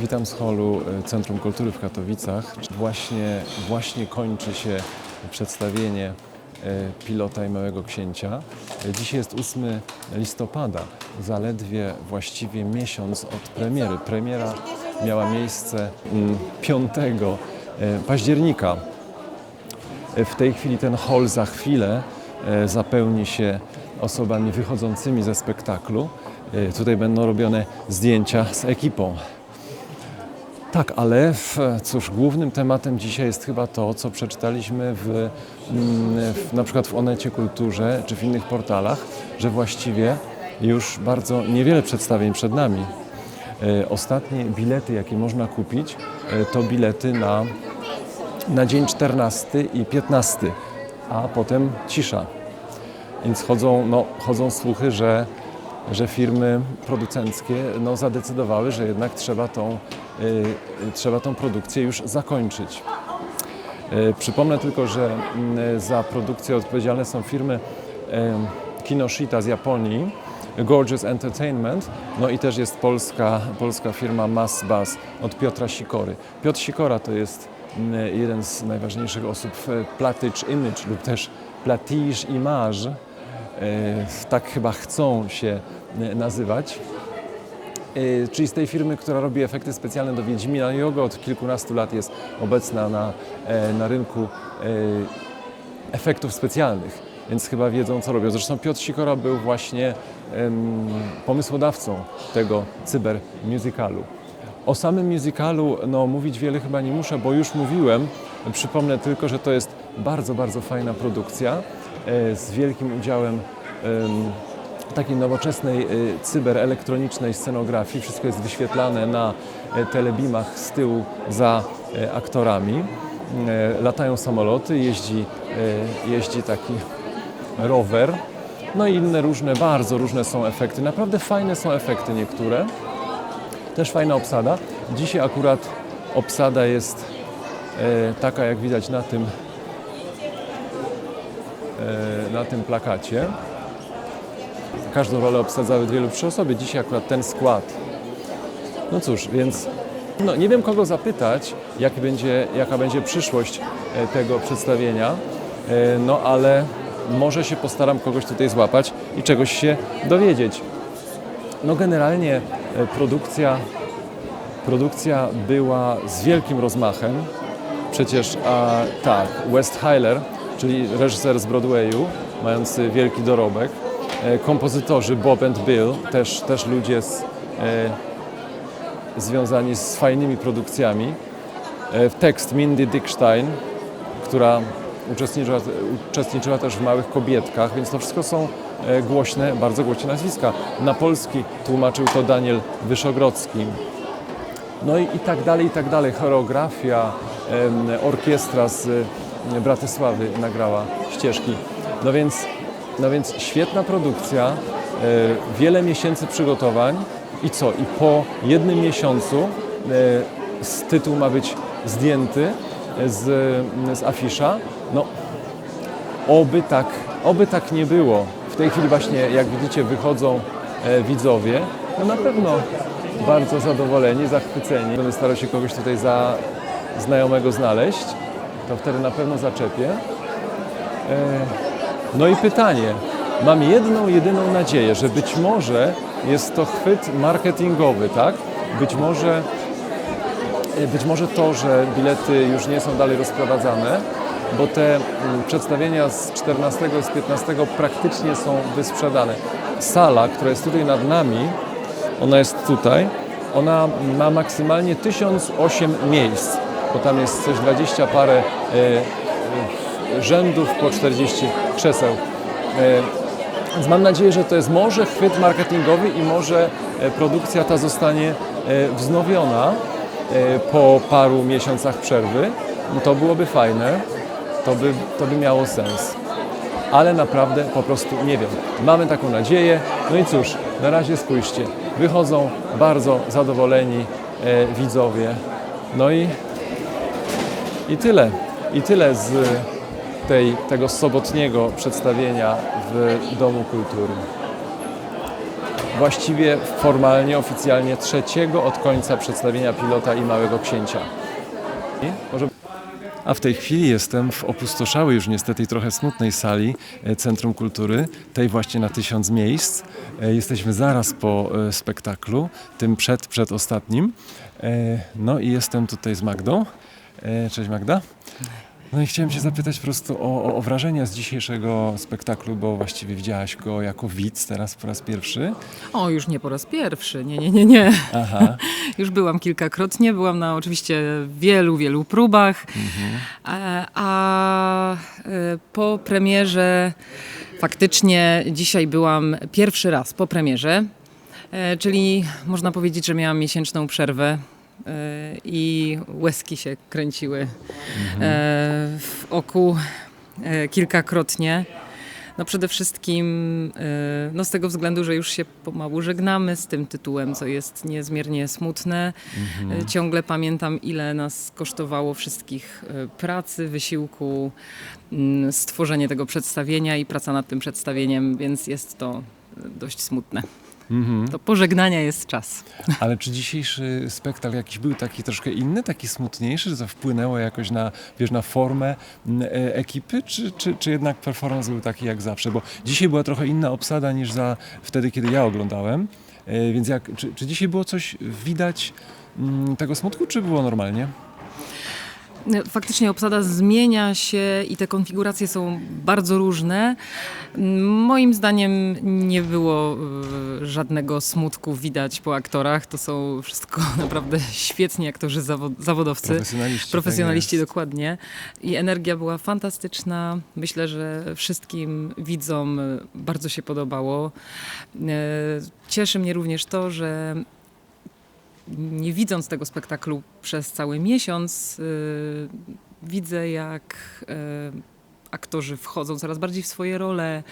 Witam z holu e, Centrum Kultury w Katowicach. Właśnie, właśnie kończy się przedstawienie e, Pilota i Małego Księcia. Dzisiaj jest 8 listopada, zaledwie właściwie miesiąc od premiery. Premiera miała miejsce mm, 5 e, października. W tej chwili ten hol za chwilę zapełni się osobami wychodzącymi ze spektaklu. Tutaj będą robione zdjęcia z ekipą. Tak, ale w, cóż, głównym tematem dzisiaj jest chyba to, co przeczytaliśmy w, mm, w, na przykład w Onecie Kulturze czy w innych portalach, że właściwie już bardzo niewiele przedstawień przed nami. E, Ostatnie bilety, jakie można kupić, e, to bilety na, na dzień 14 i 15, a potem cisza. Więc chodzą, no, chodzą słuchy, że, że firmy producenckie no, zadecydowały, że jednak trzeba tą, y, y, trzeba tą produkcję już zakończyć. Y, Przypomnę tylko, że mm, za produkcję odpowiedzialne są firmy y, Kinoshita z Japonii, Gorgeous Entertainment, no i też jest polska, polska firma Mass Bus od Piotra Sikory. Piotr Sikora to jest jeden z najważniejszych osób w Platige Image lub też Platige Image, tak chyba chcą się nazywać. E, Czyli z tej firmy, która robi efekty specjalne do Wiedźmina Jogo, od kilkunastu lat jest obecna na, e, na rynku e, efektów specjalnych, więc chyba wiedzą, co robią. Zresztą Piotr Sikora był właśnie pomysłodawcą tego cyber musicalu. O samym musicalu no, mówić wiele chyba nie muszę, bo już mówiłem. Przypomnę tylko, że to jest bardzo, bardzo fajna produkcja e, z wielkim udziałem em, takiej nowoczesnej y, cyberelektronicznej scenografii. Wszystko jest wyświetlane na e, telebimach z tyłu za e, aktorami. E, Latają samoloty, jeździ, jeździ taki rower. No i inne różne, bardzo różne są efekty. Naprawdę fajne są efekty niektóre. Też fajna obsada. Dzisiaj akurat obsada jest taka, jak widać na tym, na tym plakacie. Każdą rolę obsadzały dwie lub trzy osoby. Dzisiaj akurat ten skład. No cóż, więc no, nie wiem kogo zapytać, jak będzie, jaka będzie przyszłość e, tego przedstawienia, e, no ale może się postaram kogoś tutaj złapać i czegoś się dowiedzieć. No generalnie e, produkcja, produkcja była z wielkim rozmachem. Przecież a, tak, West Hyler, czyli reżyser z Broadwayu, mający wielki dorobek, kompozytorzy Bob and Bill, też, też ludzie z, e, związani z fajnymi produkcjami. E, tekst Mindy Dickstein, która uczestniczyła, uczestniczyła też w Małych Kobietkach, więc to wszystko są e, głośne, bardzo głośne nazwiska. Na polski tłumaczył to Daniel Wyszogrodzki. No i, i tak dalej, i tak dalej. Choreografia, orkiestra z e, Bratysławy nagrała ścieżki. No więc, no więc świetna produkcja, e, wiele miesięcy przygotowań i co? I po jednym miesiącu e, z tytuł ma być zdjęty z, z afisza. No, oby tak, oby tak nie było. W tej chwili właśnie, jak widzicie, wychodzą e, widzowie. No na pewno bardzo zadowoleni, zachwyceni. Będę starał się kogoś tutaj za znajomego znaleźć. To wtedy na pewno zaczepię. No i pytanie. Mam jedną, jedyną nadzieję, że być może jest to chwyt marketingowy, tak? Być może E, być może to, że bilety już nie są dalej rozprowadzane, bo te przedstawienia z 14 i z 15 praktycznie są wysprzedane. Sala, która jest tutaj nad nami, ona jest tutaj, ona ma maksymalnie 1008 miejsc, bo tam jest coś 20 parę e, e, rzędów po 40 krzeseł. E, więc mam nadzieję, że to jest może chwyt marketingowy i może e, produkcja ta zostanie e, wznowiona e, po paru miesiącach przerwy. No To byłoby fajne, to by, to by miało sens. Ale naprawdę po prostu nie wiem. Mamy taką nadzieję. No i cóż, na razie spójrzcie. Wychodzą bardzo zadowoleni e, widzowie. No i, i tyle. I tyle z tej, tego sobotniego przedstawienia w Domu Kultury. właściwie formalnie, oficjalnie trzeciego od końca przedstawienia pilota i Małego Księcia. Może a w tej chwili jestem w opustoszałej już niestety trochę smutnej sali e, Centrum Kultury, tej właśnie na tysiąc miejsc. E, Jesteśmy zaraz po e, spektaklu, tym przed, przed ostatnim. E, No i jestem tutaj z Magdą. Cześć Magda. No i chciałem Cię zapytać po prostu o, o, wrażenia z dzisiejszego spektaklu, bo właściwie widziałaś go jako widz teraz po raz pierwszy. O, już nie po raz pierwszy. Nie, nie, nie, nie. Aha. Już byłam kilkakrotnie. Byłam na oczywiście wielu, wielu próbach. A, a e, po premierze faktycznie dzisiaj byłam pierwszy raz po premierze. E, Czyli można powiedzieć, że miałam miesięczną przerwę i łezki się kręciły e, w oku e, kilkakrotnie. No przede wszystkim e, no z tego względu, że już się pomału żegnamy z tym tytułem, co jest niezmiernie smutne. E, Ciągle pamiętam, ile nas kosztowało wszystkich e, pracy, wysiłku, mm, stworzenie tego przedstawienia i praca nad tym przedstawieniem, więc jest to e, dość smutne. Mhm. Do pożegnania jest czas. Ale czy dzisiejszy spektakl jakiś był taki troszkę inny, taki smutniejszy, że to wpłynęło jakoś na, wiesz, na formę m, e, ekipy, czy, czy, czy jednak performance był taki jak zawsze? Bo dzisiaj była trochę inna obsada niż za wtedy, kiedy ja oglądałem. E, Więc jak, czy, czy dzisiaj było coś widać mm, tego smutku, czy było normalnie? Faktycznie obsada zmienia się i te konfiguracje są bardzo różne. Moim zdaniem nie było e, żadnego smutku widać po aktorach. To są wszystko naprawdę świetni aktorzy zawo- zawodowcy. Profesjonaliści. Profesjonaliści, tak dokładnie. I energia była fantastyczna. Myślę, że wszystkim widzom bardzo się podobało. E, Cieszy mnie również to, że nie widząc tego spektaklu przez cały miesiąc, y, widzę jak y, aktorzy wchodzą coraz bardziej w swoje role,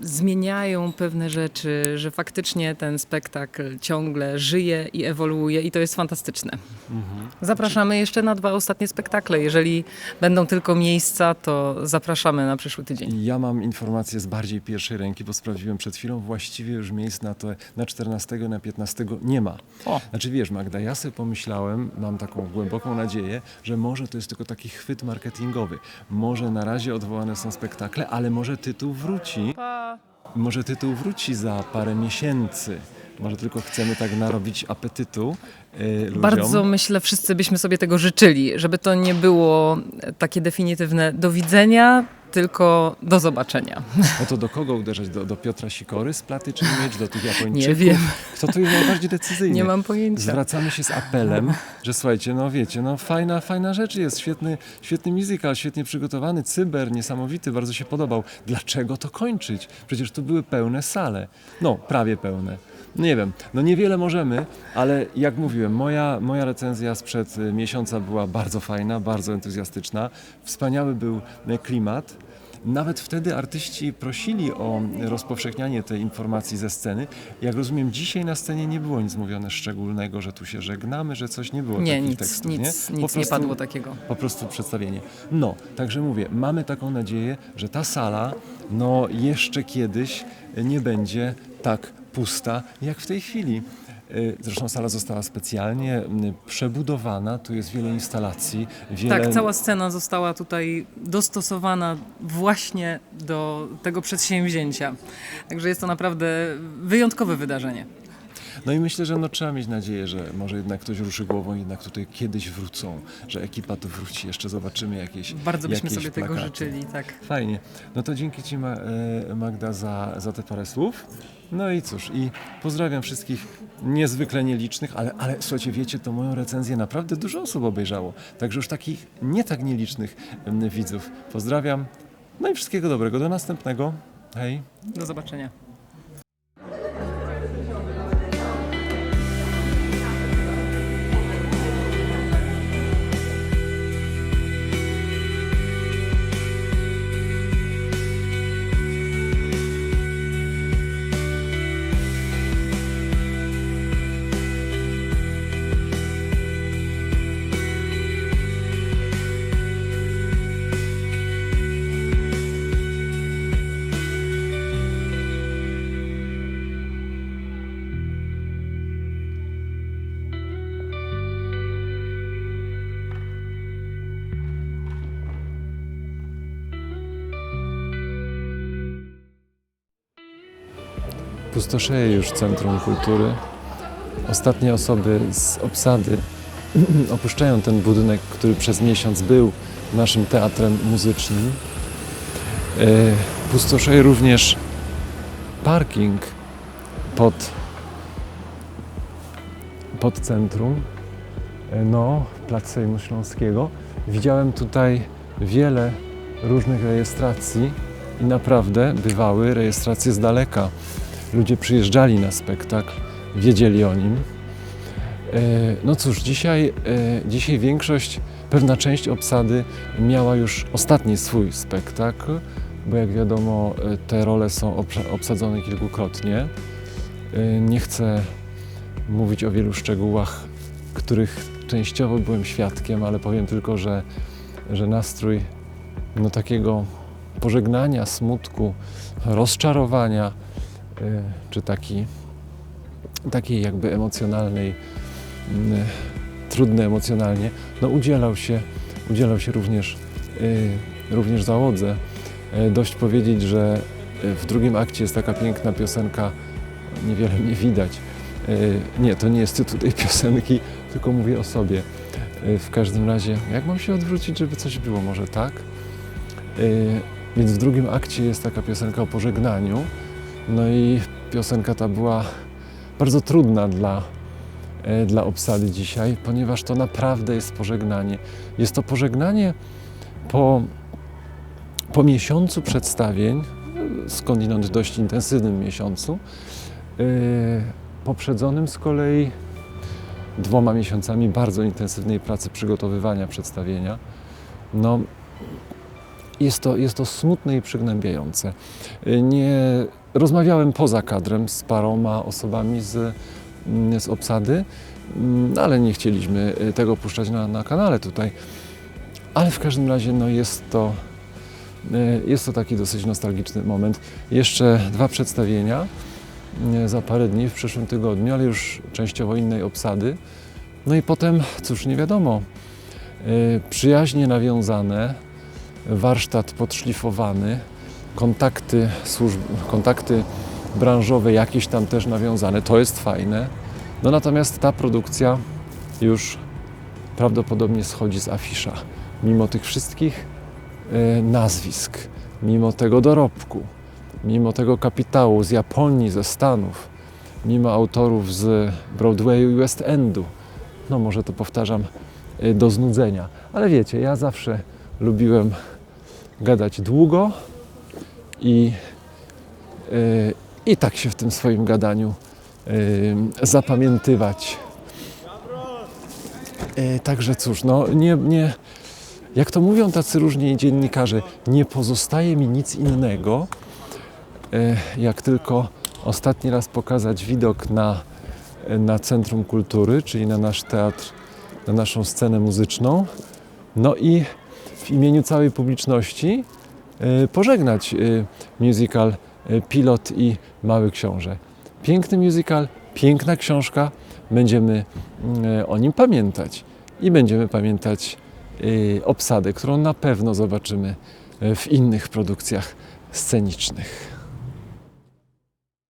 zmieniają pewne rzeczy, że faktycznie ten spektakl ciągle żyje i ewoluuje i to jest fantastyczne. Mhm. Zapraszamy jeszcze na dwa ostatnie spektakle. Jeżeli będą tylko miejsca, to zapraszamy na przyszły tydzień. Ja mam informację z bardziej pierwszej ręki, bo sprawdziłem przed chwilą, właściwie już miejsc na to na 14, na 15 nie ma. O. Znaczy wiesz Magda, ja sobie pomyślałem, mam taką głęboką nadzieję, że może to jest tylko taki chwyt marketingowy. Może na razie odwołane są spektakle, ale może tytuł wróci. Może tytuł wróci za parę miesięcy. Może tylko chcemy tak narobić apetytu y, ludziom. Bardzo myślę, wszyscy byśmy sobie tego życzyli, żeby to nie było takie definitywne do widzenia, tylko do zobaczenia. No to do kogo uderzać? Do, do Piotra Sikory z Platy czy mieć? Do tych Japończyków? Nie wiem, Kto tu jest najbardziej decyzyjny? nie mam pojęcia. Zwracamy się z apelem, że słuchajcie, no wiecie, no fajna, fajna rzecz jest, świetny, świetny musical, świetnie przygotowany, cyber, niesamowity, bardzo się podobał. Dlaczego to kończyć? Przecież tu były pełne sale. No, prawie pełne. Nie wiem, no niewiele możemy, ale jak mówiłem, moja, moja recenzja sprzed y, miesiąca była bardzo fajna, bardzo entuzjastyczna. Wspaniały był y, klimat. Nawet wtedy artyści prosili o rozpowszechnianie tej informacji ze sceny. Jak rozumiem, dzisiaj na scenie nie było nic mówione szczególnego, że tu się żegnamy, że coś nie było Nie, takich nic, tekstów, nic, nie? nic Po nie prostu- padło takiego. po prostu przedstawienie. No, także mówię, mamy taką nadzieję, że ta sala, no jeszcze kiedyś nie będzie tak pusta jak w tej chwili. Y, Zresztą sala została specjalnie przebudowana, tu jest wiele instalacji, wiele... Tak, cała scena została tutaj dostosowana właśnie do tego przedsięwzięcia. Także jest to naprawdę wyjątkowe wydarzenie. No i myślę, że no, trzeba mieć nadzieję, że może jednak ktoś ruszy głową, jednak tutaj kiedyś wrócą, że ekipa tu wróci, jeszcze zobaczymy jakieś Bardzo byśmy jakieś sobie tego plakaty. życzyli, tak. Fajnie. No to dzięki Ci e, Magda za, za te parę słów. No i cóż, i pozdrawiam wszystkich niezwykle nielicznych, ale, ale słuchajcie, wiecie, to moją recenzję naprawdę dużo osób obejrzało. Także już takich nie tak nielicznych widzów. Pozdrawiam. No i wszystkiego dobrego. Do następnego. Hej. Do zobaczenia. Pustoszeje już Centrum Kultury. Ostatnie osoby z obsady opuszczają ten budynek, który przez miesiąc był naszym teatrem muzycznym. E, Pustoszeje również parking pod, pod centrum, e, no, Plac Sejmu Śląskiego. Widziałem tutaj wiele różnych rejestracji i naprawdę bywały rejestracje z daleka. Ludzie przyjeżdżali na spektakl, wiedzieli o nim. E, No cóż, dzisiaj, e, dzisiaj większość, pewna część obsady miała już ostatni swój spektakl, bo jak wiadomo, e, te role są obsa- obsadzone kilkukrotnie. Nie chcę mówić o wielu szczegółach, których częściowo byłem świadkiem, ale powiem tylko, że, że nastrój no, takiego pożegnania, smutku, rozczarowania, czy taki, takiej jakby emocjonalnej, mm, trudny emocjonalnie, no udzielał się, udzielał się również, y, również załodze. Y, Dość powiedzieć, że y, w drugim akcie jest taka piękna piosenka, niewiele mnie widać. Y, Nie, to nie jest tytuł tej piosenki, tylko mówię o sobie. Y, W każdym razie, jak mam się odwrócić, żeby coś było, może tak? Y, Więc w drugim akcie jest taka piosenka o pożegnaniu. No i piosenka ta była bardzo trudna dla, e, dla obsady dzisiaj, ponieważ to naprawdę jest pożegnanie. Jest to pożegnanie po, po miesiącu przedstawień, e, skądinąd dość intensywnym miesiącu, e, poprzedzonym z kolei dwoma miesiącami bardzo intensywnej pracy przygotowywania przedstawienia. No, jest to, jest to smutne i przygnębiające. Nie rozmawiałem poza kadrem z paroma osobami z, mm, z obsady, mm, ale nie chcieliśmy y, tego puszczać na, na kanale tutaj. Ale w każdym razie no jest, to, y, jest to taki dosyć nostalgiczny moment. Jeszcze dwa przedstawienia y, za parę dni w przyszłym tygodniu, ale już częściowo innej obsady. No i potem, cóż, nie wiadomo, przyjaźnie nawiązane, warsztat podszlifowany, kontakty, służb, kontakty branżowe jakieś tam też nawiązane, to jest fajne. No natomiast ta produkcja już prawdopodobnie schodzi z afisza. Mimo tych wszystkich e, nazwisk, mimo tego dorobku, mimo tego kapitału z Japonii, ze Stanów, mimo autorów z Broadwayu i West Endu. No może to powtarzam e, do znudzenia, ale wiecie, ja zawsze lubiłem gadać długo i, yy, i tak się w tym swoim gadaniu yy, zapamiętywać. Yy, także cóż, no nie, nie, jak to mówią tacy różni dziennikarze, nie pozostaje mi nic innego, yy, jak tylko ostatni raz pokazać widok na, na Centrum Kultury, czyli na nasz teatr, na naszą scenę muzyczną. No i w imieniu całej publiczności y, pożegnać y, musical y, Pilot i Mały Książę. Piękny musical, piękna książka, będziemy y, o nim pamiętać i będziemy pamiętać y, obsadę, którą na pewno zobaczymy y, w innych produkcjach scenicznych.